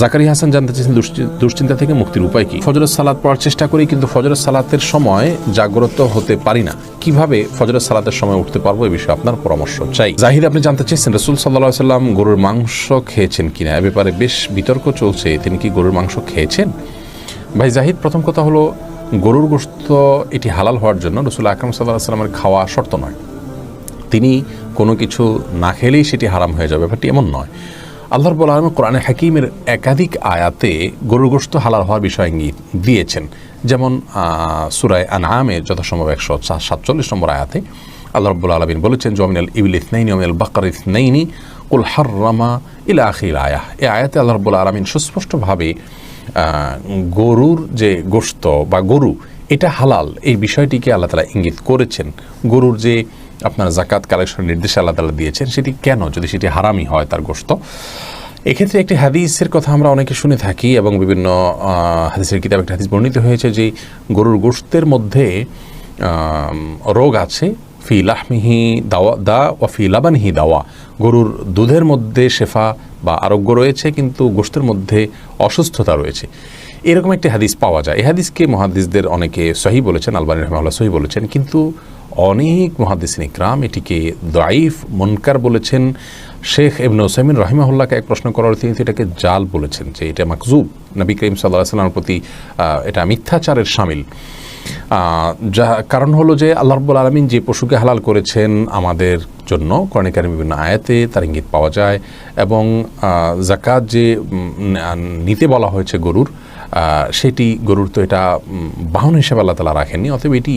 জাকারি হাসান জানতে চেয়েছেন দুশ্চিন্তা থেকে মুক্তির উপায় কি? ফজরের সালাদ পড়ার চেষ্টা করি, কিন্তু ফজরের সালাতের সময় জাগ্রত হতে পারি না। কীভাবে ফজরের সালাতের সময় উঠতে পারব এই বিষয়ে আপনার পরামর্শ চাই। জাহিদ আপনি জানতে চেয়েছেন রসুল সাল্লাহ সাল্লাম গরুর মাংস খেয়েছেন কিনা? এ ব্যাপারে বেশ বিতর্ক চলছে। তিনি কি গরুর মাংস খেয়েছেন? ভাই জাহিদ প্রথম কথা হলো, গরুর গোস্ত এটি হালাল হওয়ার জন্য রসুল আকরম সাল্লাহ সাল্লামের খাওয়া শর্ত নয়। তিনি কোনো কিছু না খেলেই সেটি হারাম হয়ে যাবে। ব্যাপারটি এমন নয়। আল্লাহর বলা আলম কোরআনে হাকিমের একাধিক আয়াতে গরুর গোস্ত হালাল হওয়ার বিষয় ইঙ্গিত দিয়েছেন। যেমন সুরায় আনআমের যথাসম্ভব একশো সাতচল্লিশ নম্বর আয়াতে আল্লাহ রব্বুল আলমিন বলেছেন জমিনাল ইবিল ইসনাইনি, অমিনাল বাকার ইসনাইনি, কুল হার্রামা ইলা আখির আয়াহ এ আয়াতে আল্লাহ রব্বুল আলমিন সুস্পষ্টভাবে গরুর যে গোস্ত বা গরু, এটা হালাল। এই বিষয়টিকে আল্লাহ তালা ইঙ্গিত করেছেন। গরুর যে আপনার জাকাত কালেকশনের নির্দেশ আল্লাহ তালা দিয়েছেন, সেটি কেন? যদি সেটি হারামি হয় তার গোস্ত এক্ষেত্রে একটি হাদিসের কথা আমরা অনেকে শুনে থাকি এবং বিভিন্ন হাদিসের কিতাব একটা হাদিস বর্ণিত হয়েছে যে গরুর গোস্তের মধ্যে রোগ আছে, ফি লাহমিহি দাওয়া, দা ও ফি লাবানহি দাওয়া। গরুর দুধের মধ্যে শেফা বা আরোগ্য রয়েছে, কিন্তু গোস্তের মধ্যে অসুস্থতা রয়েছে। এরকম একটি হাদিস পাওয়া যায়। এই হাদিসকে মহাদিসদের অনেকে সহি বলেছেন, আলবানী রহমাল্লাহ সহি বলেছেন, কিন্তু অনেক মহাদিসিন ইকরাম এটিকে দাইফ মনকার বলেছেন। শেখ এবন ওসাইমিন রহিমাহুল্লাহকে এক প্রশ্ন করার তিনি এটাকে জাল বলেছেন যে এটা মাকজুব নবী করিম সাল্লাহ সাল্লামের প্রতি এটা মিথ্যাচারের সামিল। যা কারণ হলো যে আল্লাহ রব্বুল আলমিন যে পশুকে হালাল করেছেন আমাদের জন্য কর্ণিকারের বিভিন্ন আয়াতে তার ইঙ্গিত পাওয়া যায় এবং জাকাত যে নিতে বলা হয়েছে গরুর সেটি গরুর তো এটা বাহন হিসেবে আল্লাহ তালা রাখেননি, অতএব এটি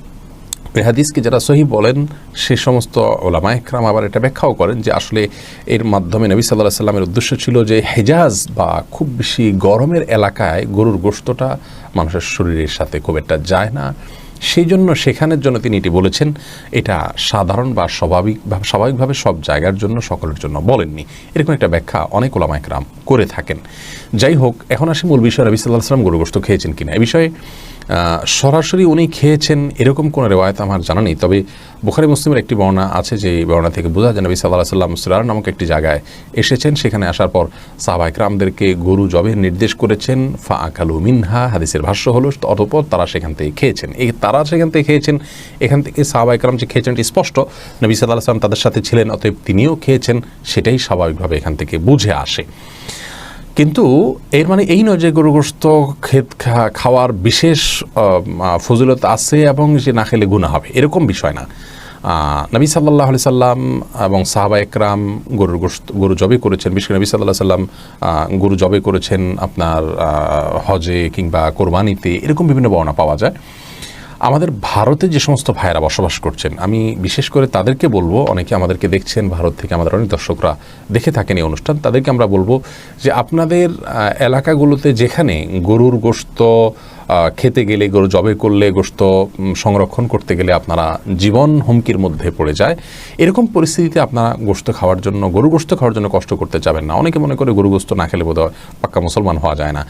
এই হাদিসকে যারা সহি বলেন, সে সমস্ত ওলামা একরাম আবার এটা ব্যাখ্যাও করেন যে আসলে এর মাধ্যমে নবী সাল্লাহ সাল্লামের উদ্দেশ্য ছিল যে হেজাজ বা খুব বেশি গরমের এলাকায় গরুর গোস্তটা মানুষের শরীরের সাথে খুব একটা যায় না। সেই জন্য সেখানের জন্য তিনি এটি বলেছেন, এটা সাধারণ বা স্বাভাবিক স্বাভাবিকভাবে সব জায়গার জন্য, সকলের জন্য বলেননি। এরকম একটা ব্যাখ্যা অনেক ওলামায়ক রাম করে থাকেন। যাই হোক, এখন আসি মূল বিষয়। রবি সাল্লাহ সাল্লাম গরুগ্রস্ত খেয়েছেন কিনা? এ বিষয়ে সরাসরি উনি খেয়েছেন, এরকম কোনো রেওয়ায়ত আমার জানা নেই। তবে বুখারি মুসলিমের একটি বর্ণনা আছে যে এই বর্ণনা থেকে বোঝা যায়, নবী সাল্লাহ সাল্লাম সুরার নামক একটি জায়গায় এসেছেন। সেখানে আসার পর সাহবাইকরামদেরকে গরু জবের নির্দেশ করেছেন ফা আকালু মিনহা, হাদিসের ভাষ্য হলো, অতপর তারা সেখান থেকে খেয়েছেন। এই তারা সেখান থেকে খেয়েছেন, এখান থেকে সাহবাইকরাম যে খেয়েছেন এটি স্পষ্ট। নবী সাল্লাহ সাল্লাম তাদের সাথে ছিলেন, অতএব তিনিও খেয়েছেন, সেটাই স্বাভাবিকভাবে এখান থেকে বুঝে আসে। কিন্তু এর মানে এই নয় যে গরুগ্রস্ত খা- খাওয়ার বিশেষ ফজিলত আছে এবং যে না খেলে গুণা হবে। এরকম বিষয় না। নবী সাল্লাহ আলি সাল্লাম এবং সাহাবা একরাম গরুর গোস্ত গরু জবে করেছেন। বিশেষ নবী সাল্লাহ সাল্লাম গরু জবে করেছেন আপনার হজে কিংবা কোরবানিতে। এরকম বিভিন্ন বর্ণনা পাওয়া যায়। আমাদের ভারতে যে সমস্ত ভাইয়েরা বসবাস করছেন, আমি বিশেষ করে তাদেরকে বলব, অনেকে আমাদেরকে দেখছেন, ভারত থেকে আমাদের অনেক দর্শকরা দেখে থাকেন এই অনুষ্ঠান, তাদেরকে আমরা বলব যে আপনাদের এলাকাগুলোতে যেখানে গরুর গোস্ত খেতে গেলে, গরু জবে করলে গোস্ত সংরক্ষণ করতে গেলে আপনারা জীবন হুমকির মধ্যে পড়ে যায়। এরকম পরিস্থিতিতে আপনারা গোস্ত খাওয়ার জন্য, গরু গোস্ত খাওয়ার জন্য কষ্ট করতে যাবেন না। অনেকে মনে করে গরু গোস্ত না খেলে বোধহয় পাক্কা মুসলমান হওয়া যায় না।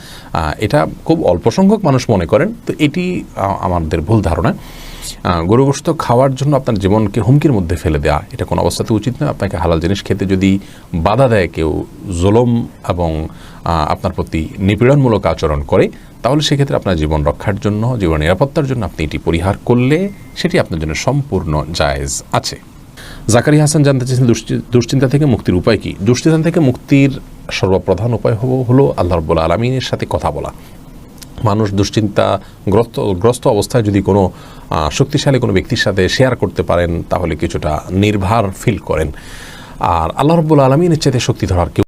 এটা খুব অল্প সংখ্যক মানুষ মনে করেন। তো এটি আমাদের ভুল ধারণা। গরু গোস্ত খাওয়ার জন্য আপনার জীবনকে হুমকির মধ্যে ফেলে দেওয়া এটা কোনো অবস্থাতে উচিত নয়। আপনাকে হালাল জিনিস খেতে যদি বাধা দেয়, কেউ জোলম এবং আপনার প্রতি নিপীড়নমূলক আচরণ করে, তাহলে সেক্ষেত্রে আপনার জীবন রক্ষার জন্য, জীবন নিরাপত্তার জন্য আপনি এটি পরিহার করলে সেটি আপনার জন্য সম্পূর্ণ জায়েজ আছে। জাকারি হাসান জানতে চেয়েছেন দুশ্চিন্তা থেকে মুক্তির উপায় কি? দুশ্চিন্তা থেকে মুক্তির সর্বপ্রধান উপায় হলো- হলো আল্লাহ রব্বুল আলমিনের সাথে কথা বলা। মানুষ দুশ্চিন্তা গ্রস্ত অবস্থায় যদি কোনো শক্তিশালী কোনো ব্যক্তির সাথে শেয়ার করতে পারেন, তাহলে কিছুটা নির্ভার ফিল করেন। আর আল্লাহ রব্বুল আলমিনের চাইতে শক্তি ধরার কেউ